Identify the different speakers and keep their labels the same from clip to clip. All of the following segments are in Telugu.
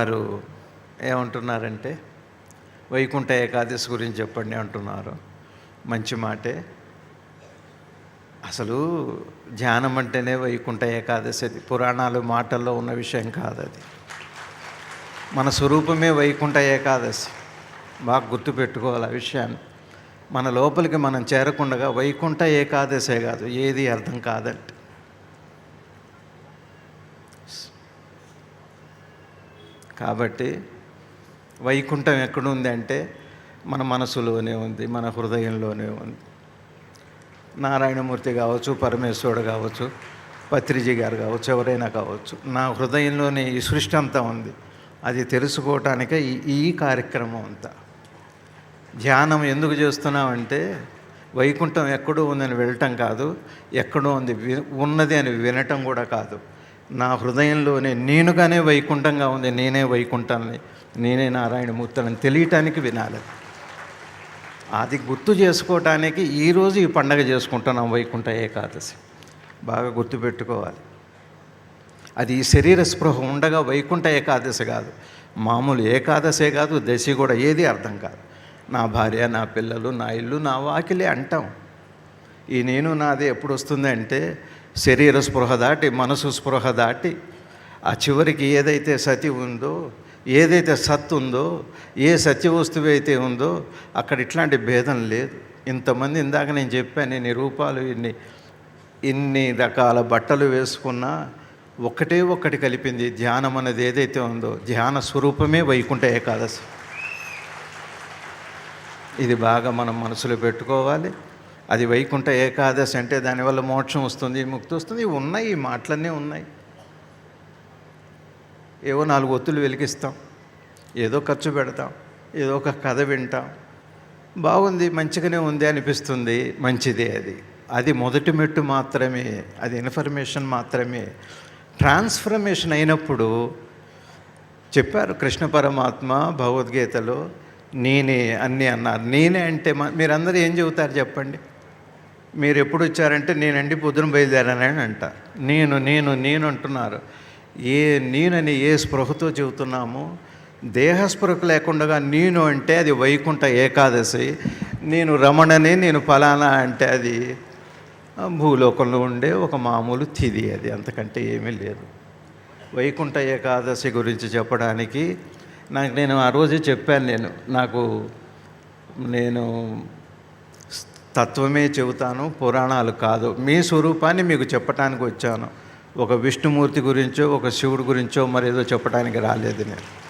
Speaker 1: వారు ఏమంటున్నారంటే వైకుంఠ ఏకాదశి గురించి చెప్పండి అంటున్నారు. మంచి మాటే. అసలు ధ్యానం అంటేనే వైకుంఠ ఏకాదశి అది. పురాణాలు మాటల్లో ఉన్న విషయం కాదు అది. మన స్వరూపమే వైకుంఠ ఏకాదశి. బాగా గుర్తుపెట్టుకోవాలి ఆ విషయాన్ని. మన లోపలికి మనం చేరకుండగా వైకుంఠ ఏకాదశే కాదు ఏది అర్థం కాదంటే. కాబట్టి వైకుంఠం ఎక్కడుంది అంటే మన మనసులోనే ఉంది మన హృదయంలోనే ఉంది. నారాయణమూర్తి కావచ్చు పరమేశ్వరుడు కావచ్చు పత్రిజీ గారు కావచ్చు ఎవరైనా కావచ్చు నా హృదయంలోనే ఈ సృష్టి అంతా ఉంది. అది తెలుసుకోవటానికే ఈ ఈ కార్యక్రమం అంతా. ధ్యానం ఎందుకు చేస్తున్నామంటే వైకుంఠం ఎక్కడో ఉందని వెళ్ళటం కాదు ఎక్కడో ఉంది వి- ఉన్నది అని వినటం కూడా కాదు. నా హృదయంలోనే నేనుగానే వైకుంఠంగా ఉంది నేనే వైకుంఠాన్ని నేనే నారాయణమూర్తులని తెలియటానికి వినాలి. అది గుర్తు చేసుకోవటానికి ఈరోజు ఈ పండగ చేసుకుంటున్నాం వైకుంఠ ఏకాదశి. బాగా గుర్తుపెట్టుకోవాలి అది ఈ శరీర స్పృహ ఉండగా వైకుంఠ ఏకాదశి కాదు మామూలు ఏకాదశే కాదు దశి కూడా ఏది అర్థం కాదు. నా భార్య నా పిల్లలు నా ఇల్లు నా వాకిలే అంటాం. ఈ నేను నాది ఎప్పుడు వస్తుంది అంటే శరీర స్పృహ దాటి మనసు స్పృహ దాటి ఆ చివరికి ఏదైతే సతి ఉందో ఏదైతే సత్ ఉందో ఏ సత్య వస్తువు అయితే ఉందో అక్కడ ఇట్లాంటి భేదం లేదు. ఇంతమంది ఇందాక నేను చెప్పాను ఇన్ని రూపాలు ఇన్ని ఇన్ని రకాల బట్టలు వేసుకున్నా ఒకటే ఒక్కటి కలిపింది ధ్యానం అనేది ఏదైతే ఉందో ధ్యాన స్వరూపమే వైకుంఠ ఏకాదశి. ఇది బాగా మనం మనసులో పెట్టుకోవాలి. అది వైకుంఠ ఏకాదశి అంటే దానివల్ల మోక్షం వస్తుంది ముక్తి వస్తుంది. ఇవి ఉన్నాయి ఈ మాటలన్నీ ఉన్నాయి. ఏవో నాలుగు ఒత్తులు వెలిగిస్తాం ఏదో ఖర్చు పెడతాం ఏదో ఒక కథ వింటాం. బాగుంది మంచిగానే ఉంది అనిపిస్తుంది మంచిదే అది. అది మొదటి మెట్టు మాత్రమే అది ఇన్ఫర్మేషన్ మాత్రమే. ట్రాన్స్ఫర్మేషన్ అయినప్పుడు చెప్పారు కృష్ణ పరమాత్మ భగవద్గీతలో నేనే అన్నీ అన్నారు. నేనే అంటే మీరందరూ ఏం చెబుతారు చెప్పండి? మీరు ఎప్పుడు వచ్చారంటే నేనండి పొద్దున బయలుదేరానని అంట. నేను నేను నేను అంటున్నారు. ఏ నేనని ఏ స్పృహతో చెబుతున్నామో? దేహ స్పృహ లేకుండా నేను అంటే అది వైకుంఠ ఏకాదశి. నేను రమణని నేను ఫలానా అంటే అది భూలోకంలో ఉండే ఒక మామూలు తిది అది. అంతకంటే ఏమీ లేదు. వైకుంఠ ఏకాదశి గురించి చెప్పడానికి నాకు నేను ఆ రోజే చెప్పాను నేను. నాకు నేను తత్వమే చెబుతాను పురాణాలు కాదు. మీ స్వరూపాన్ని మీకు చెప్పడానికి వచ్చాను. ఒక విష్ణుమూర్తి గురించో ఒక శివుడి గురించో మరేదో చెప్పడానికి రాలేదు నేను.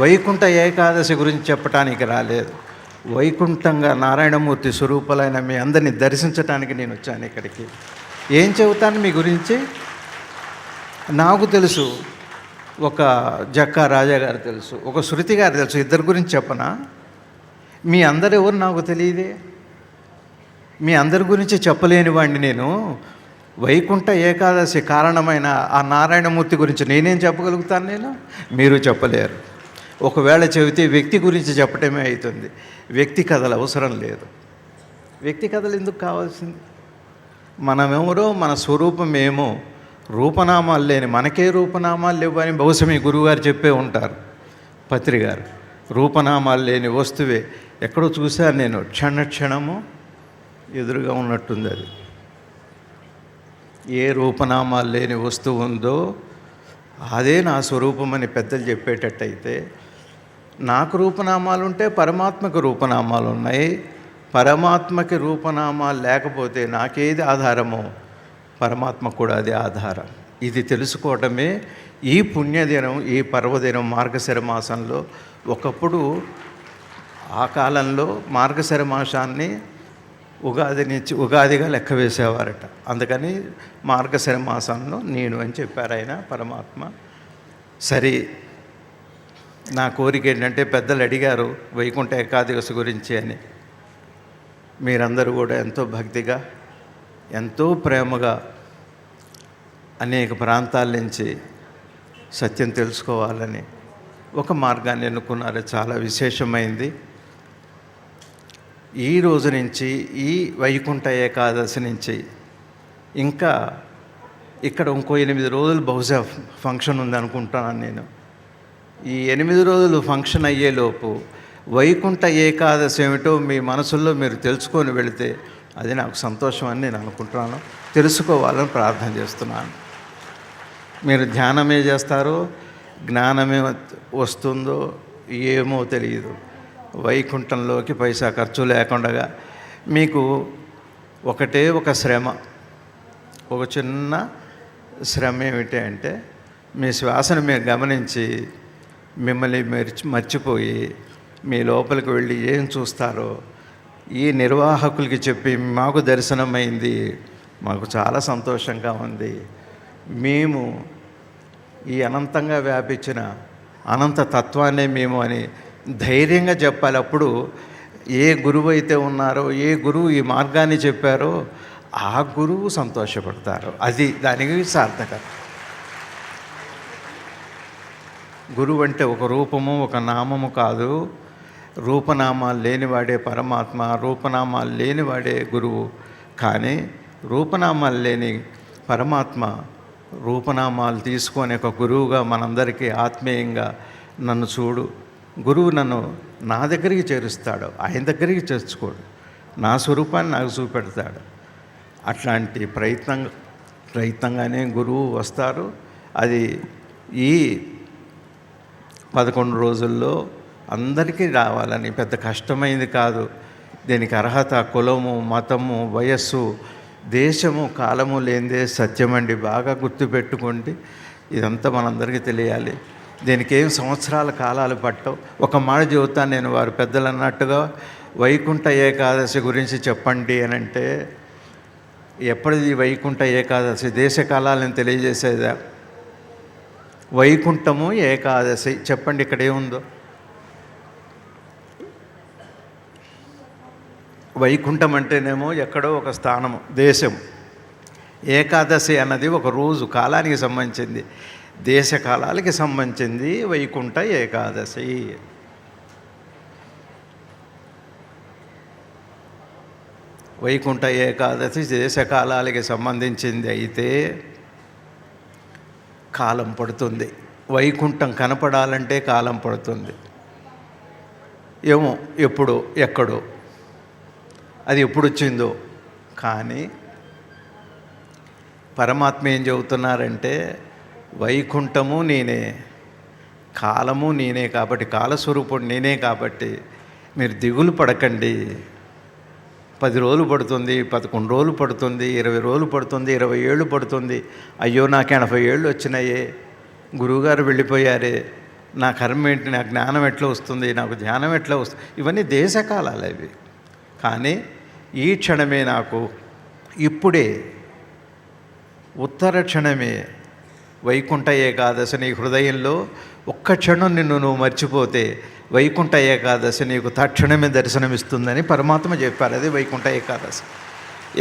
Speaker 1: వైకుంఠ ఏకాదశి గురించి చెప్పడానికి రాలేదు. వైకుంఠంగా నారాయణమూర్తి స్వరూపాలైన మీ అందరిని దర్శించడానికి నేను వచ్చాను ఇక్కడికి. ఏం చెబుతాను మీ గురించి? నాకు తెలుసు ఒక జక్కా రాజా గారు తెలుసు ఒక శృతి గారు తెలుసు ఇద్దరి గురించి చెప్పనా? మీ అందరు ఎవరు నాకు తెలియదే? మీ అందరి గురించి చెప్పలేని వాడిని నేను. వైకుంఠ ఏకాదశి కారణమైన ఆ నారాయణమూర్తి గురించి నేనేం చెప్పగలుగుతాను నేను? మీరు చెప్పలేరు. ఒకవేళ చెబితే వ్యక్తి గురించి చెప్పటమే అవుతుంది. వ్యక్తి కథలు అవసరం లేదు. వ్యక్తి కథలు ఎందుకు కావాల్సింది? మనమెవరో మన స్వరూపం ఏమో రూపనామాలు లేని మనకే రూపనామాలు లేవని బహుశా మీ గురువుగారు చెప్పే ఉంటారు. పత్రిగారు రూపనామాలు లేని వస్తువే ఎక్కడో చూశాను నేను క్షణ క్షణము ఎదురుగా ఉన్నట్టుంది అది. ఏ రూపనామాలు లేని వస్తువు ఉందో అదే నా స్వరూపం అని పెద్దలు చెప్పేటట్టయితే నాకు రూపనామాలు ఉంటే పరమాత్మకు రూపనామాలు ఉన్నాయి. పరమాత్మకి రూపనామాలు లేకపోతే నాకేది ఆధారమో పరమాత్మ కూడా అది ఆధారం. ఇది తెలుసుకోవటమే ఈ పుణ్యదినం ఈ పర్వదినం మార్గశిర మాసంలో ఒకప్పుడు ఆ కాలంలో మార్గశర మాసాన్ని ఉగాది నుంచి ఉగాదిగా లెక్క వేసేవారట. అందుకని మార్గశర మాసంలో నేను అని చెప్పారు ఆయన పరమాత్మ. సరే నా కోరిక ఏంటంటే పెద్దలు అడిగారు వైకుంఠ ఏకాదశి గురించి అని. మీరందరూ కూడా ఎంతో భక్తిగా ఎంతో ప్రేమగా అనేక ప్రాంతాల నుంచి సత్యం తెలుసుకోవాలని ఒక మార్గాన్ని ఎన్నుకున్నారు. చాలా విశేషమైంది. ఈ రోజు నుంచి ఈ వైకుంఠ ఏకాదశి నుంచి ఇంకా ఇక్కడ ఇంకో ఎనిమిది రోజులు బహుశా ఫంక్షన్ ఉంది అనుకుంటున్నాను నేను. ఈ ఎనిమిది రోజులు ఫంక్షన్ అయ్యేలోపు వైకుంఠ ఏకాదశి ఏమిటో మీ మనసుల్లో మీరు తెలుసుకొని వెళితే అది నాకు సంతోషం అని నేను అనుకుంటున్నాను. తెలుసుకోవాలని ప్రార్థన చేస్తున్నాను. మీరు ధ్యానమే చేస్తారో జ్ఞానమే వస్తుందో ఏమో తెలియదు. వైకుంఠంలోకి పైసా ఖర్చు లేకుండా మీకు ఒకటే ఒక శ్రమ. ఒక చిన్న శ్రమ ఏమిటి అంటే మీ శ్వాసను మీరు గమనించి మిమ్మల్ని మర్చి మర్చిపోయి మీ లోపలికి వెళ్ళి ఏం చూస్తారో ఈ నిర్వాహకులకి చెప్పి మాకు దర్శనమైంది. మాకు చాలా సంతోషంగా ఉంది. మేము ఈ అనంతంగా వ్యాపించిన అనంత తత్వాన్నే మేము అని ధైర్యంగా చెప్పాలి అప్పుడు ఏ గురువు అయితే ఉన్నారో ఏ గురువు ఈ మార్గాన్ని చెప్పారో ఆ గురువు సంతోషపడతారు. అది దానికి సార్థకత. గురువు అంటే ఒక రూపము ఒక నామము కాదు. రూపనామాలు లేనివాడే పరమాత్మ రూపనామాలు లేనివాడే గురువు. కానీ రూపనామాలు లేని పరమాత్మ రూపనామాలు తీసుకొని ఒక గురువుగా మనందరికీ ఆత్మీయంగా నన్ను చూడు. గురువు నన్ను నా దగ్గరికి చేరుస్తాడు. ఆయన దగ్గరికి చేర్చుకోడు. నా స్వరూపాన్ని నాకు చూపెడతాడు. అట్లాంటి ప్రయత్నం ప్రయత్నంగానే గురువు వస్తారు. అది ఈ పదకొండు రోజుల్లో అందరికీ రావాలని పెద్ద కష్టమైంది కాదు. దీనికి అర్హత కులము మతము వయస్సు దేశము కాలము లేనిదే సత్యమండి. బాగా గుర్తుపెట్టుకోండి. ఇదంతా మనందరికీ తెలియాలి. దీనికి ఏం సంవత్సరాల కాలాలు పట్టవు. ఒక మాట చెబుతాను నేను వారు పెద్దలు అన్నట్టుగా వైకుంఠ ఏకాదశి గురించి చెప్పండి అని అంటే ఎప్పటిది వైకుంఠ ఏకాదశి? దేశ కాలాలను తెలియజేసేదా? వైకుంఠము ఏకాదశి. చెప్పండి ఇక్కడ ఏముందో. వైకుంఠం అంటేనేమో ఎక్కడో ఒక స్థానము దేశం. ఏకాదశి అన్నది ఒక రోజు కాలానికి సంబంధించింది. దేశకాలాలకి సంబంధించింది వైకుంఠ ఏకాదశి. వైకుంఠ ఏకాదశి దేశకాలాలకి సంబంధించింది అయితే కాలం పడుతుంది. వైకుంఠం కనపడాలంటే కాలం పడుతుంది. ఏమో ఎప్పుడు ఎక్కడో. అది ఎప్పుడు వచ్చిందో. కానీ పరమాత్మ ఏం చెబుతున్నారంటే వైకుంఠము నేనే కాలము నేనే కాబట్టి కాలస్వరూపుడు నేనే కాబట్టి మీరు దిగులు పడకండి. పది రోజులు పడుతుంది పదకొండు రోజులు పడుతుంది ఇరవై రోజులు పడుతుంది ఇరవై ఏళ్ళు పడుతుంది. అయ్యో నాకు ఎనభై ఏళ్ళు వచ్చినాయే. గురువుగారు వెళ్ళిపోయారే. నా కర్మ ఏంటి? నా జ్ఞానం ఎట్లా వస్తుంది? నాకు ధ్యానం ఎట్లా వస్తుంది ఇవన్నీ దేశకాలాలు అవి. కానీ ఈ క్షణమే నాకు ఇప్పుడే ఉత్తర క్షణమే వైకుంఠ ఏకాదశి నీ హృదయంలో ఒక్క క్షణం నిన్ను నువ్వు మర్చిపోతే వైకుంఠ ఏకాదశి నీకు తక్షణమే దర్శనమిస్తుందని పరమాత్మ చెప్పారు. అది వైకుంఠ ఏకాదశి.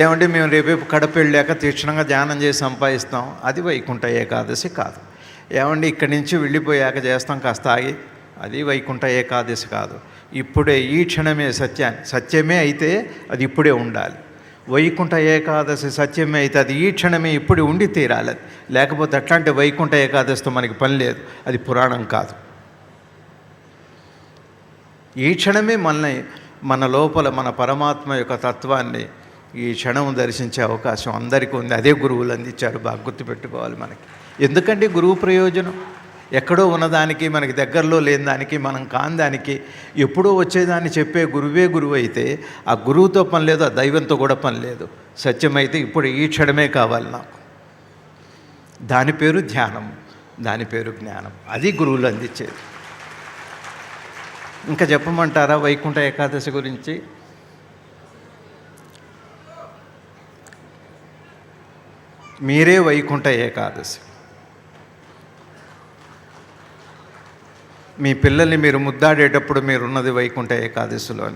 Speaker 1: ఏమంటే మేము రేపు కడప వెళ్ళాక తీక్షణంగా ధ్యానం చేసి సంపాదిస్తాం. అది వైకుంఠ ఏకాదశి కాదు. ఏమండి ఇక్కడి నుంచి వెళ్ళిపోయాక చేస్తాం కాస్త ఆగి. అది వైకుంఠ ఏకాదశి కాదు. ఇప్పుడే ఈ క్షణమే సత్యాన్ని. సత్యమే అయితే అది ఇప్పుడే ఉండాలి. వైకుంఠ ఏకాదశి సత్యమే అయితే అది ఈ క్షణమే ఇప్పుడు ఉండి తీరాలి లేకపోతే అట్లాంటి వైకుంఠ ఏకాదశితో మనకి పని లేదు. అది పురాణం కాదు. ఈ క్షణమే మనల్ని మన లోపల మన పరమాత్మ యొక్క తత్వాన్ని ఈ క్షణం దర్శించే అవకాశం అందరికీ ఉంది. అదే గురువులు అందించారు. బాగా గుర్తుపెట్టుకోవాలి మనకి. ఎందుకంటే గురువు ప్రయోజనం? ఎక్కడో ఉన్నదానికి మనకి దగ్గరలో లేని దానికి మనం కాని దానికి ఎప్పుడో వచ్చేదాన్ని చెప్పే గురువే గురువు అయితే ఆ గురువుతో పని లేదు ఆ దైవంతో కూడా పని లేదు. సత్యమైతే ఇప్పుడు ఈ క్షణమే కావాలి నాకు. దాని పేరు ధ్యానం దాని పేరు జ్ఞానం. అది గురువులు అందించేది. ఇంకా చెప్పమంటారా వైకుంఠ ఏకాదశి గురించి? మీరే వైకుంఠ ఏకాదశి. మీ పిల్లల్ని మీరు ముద్దాడేటప్పుడు మీరున్నది వైకుంఠ ఏకాదశిలో అని.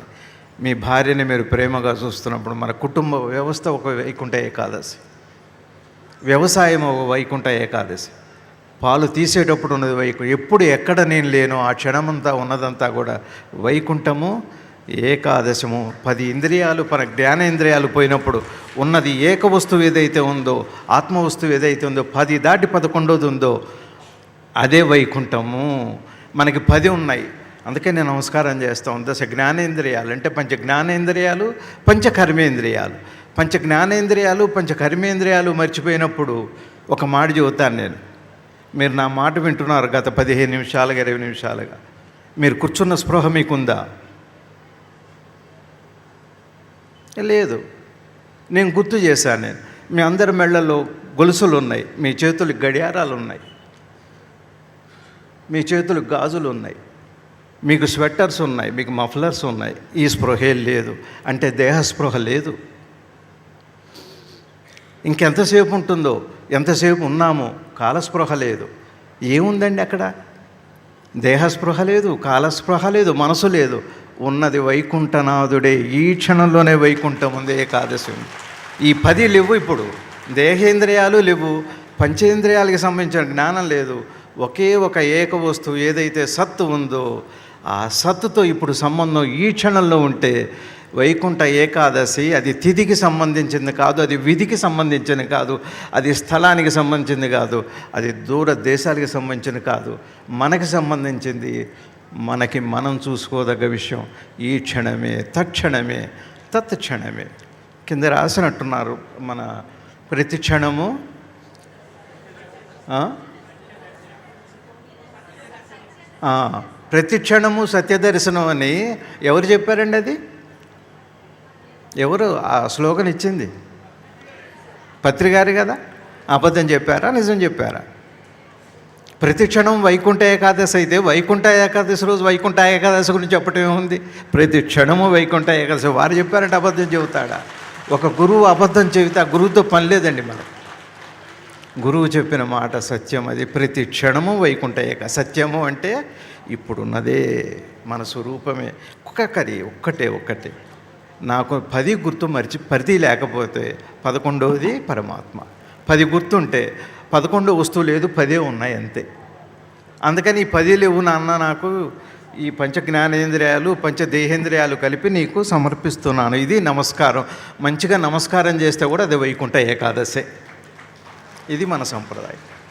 Speaker 1: మీ భార్యని మీరు ప్రేమగా చూస్తున్నప్పుడు మన కుటుంబ వ్యవస్థ ఒక వైకుంఠ ఏకాదశి. వ్యవసాయం ఒక వైకుంఠ ఏకాదశి. పాలు తీసేటప్పుడు ఉన్నది వైకుంఠం. ఎప్పుడు ఎక్కడ నేను లేనో ఆ క్షణమంతా ఉన్నదంతా కూడా వైకుంఠము ఏకాదశము. పది ఇంద్రియాలు మన జ్ఞానేంద్రియాలు పోయినప్పుడు ఉన్నది ఏక వస్తువు ఏదైతే ఉందో ఆత్మ వస్తువు ఏదైతే ఉందో పది దాటి పదకొండోది ఉందో అదే వైకుంఠము. మనకి పది ఉన్నాయి. అందుకే నేను నమస్కారం చేస్తాను దశ జ్ఞానేంద్రియాలు అంటే పంచ జ్ఞానేంద్రియాలు పంచ కర్మేంద్రియాలు. పంచ జ్ఞానేంద్రియాలు పంచ కర్మేంద్రియాలు మర్చిపోయినప్పుడు ఒక మాట చెబుతాను నేను. మీరు నా మాట వింటున్నారు గత పదిహేను నిమిషాలుగా ఇరవై నిమిషాలుగా. మీరు కూర్చున్న స్పృహ మీకుందా? లేదు. నేను గుర్తు చేశాను నేను. మీ అందరి మెళ్ళలో గొలుసులు ఉన్నాయి మీ చేతులకు గడియారాలు ఉన్నాయి మీ చేతులు గాజులు ఉన్నాయి. మీకు స్వెట్టర్స్ ఉన్నాయి మీకు మఫ్లర్స్ ఉన్నాయి. ఈ స్పృహే లేదు. అంటే దేహ స్పృహ లేదు. ఇంకెంతసేపు ఉంటుందో ఎంతసేపు ఉన్నామో కాలస్పృహ లేదు. ఏముందండి అక్కడ? దేహస్పృహ లేదు కాలస్పృహ లేదు మనసు లేదు. ఉన్నది వైకుంఠనాథుడే ఈ క్షణంలోనే వైకుంఠం ఉంది ఏకాదశి. ఉంది ఈ పది లేవు ఇప్పుడు. దేహేంద్రియాలు లేవు. పంచేంద్రియాలకి సంబంధించిన జ్ఞానం లేదు. ఒకే ఒక ఏక వస్తువు ఏదైతే సత్తు ఉందో ఆ సత్తుతో ఇప్పుడు సంబంధం ఈ క్షణంలో ఉంటే వైకుంఠ ఏకాదశి అది తిథికి సంబంధించింది కాదు అది విధికి సంబంధించింది కాదు అది స్థలానికి సంబంధించింది కాదు అది దూర దేశాలకు సంబంధించింది కాదు. మనకి సంబంధించింది మనకి మనం చూసుకోదగ్గ విషయం ఈ క్షణమే తక్షణమే తత్క్షణమే. కింద రాసినట్టున్నారు మన ప్రతి క్షణము. ప్రతి క్షణము సత్యదర్శనం అని ఎవరు చెప్పారండి అది? ఎవరు? ఆ స్లోగన్ ఇచ్చింది. పత్రికారు కదా? అబద్ధం చెప్పారా? నిజం చెప్పారా? ప్రతి క్షణం వైకుంఠ ఏకాదశి అయితే వైకుంఠ ఏకాదశి రోజు వైకుంఠ ఏకాదశి గురించి చెప్పటం ఏముంది ప్రతి క్షణము వైకుంఠ ఏకాదశి. వారు చెప్పారంటే అబద్ధం చెబుతాడా? ఒక గురువు అబద్ధం చెబితే ఆ గురువుతో పని లేదండి మనం గురువు చెప్పిన మాట సత్యం. అది ప్రతి క్షణము వైకుంఠ ఏక సత్యము అంటే ఇప్పుడున్నదే మన స్వరూపమే ఒక్కొక్కది ఒక్కటే ఒక్కటే. నాకు పది గుర్తు మరిచి పరిధి లేకపోతే పదకొండవది పరమాత్మ. పది గుర్తుంటే పదకొండో వస్తువు లేదు పదే ఉన్నాయి అంతే. అందుకని ఈ పది లేవు నాన్న నాకు ఈ పంచ జ్ఞానేంద్రియాలు పంచ దేహేంద్రియాలు కలిపి నీకు సమర్పిస్తున్నాను. ఇది నమస్కారం. మంచిగా నమస్కారం చేస్తే కూడా అది వైకుంఠ ఏకాదశే. ఇది మన సంప్రదాయం.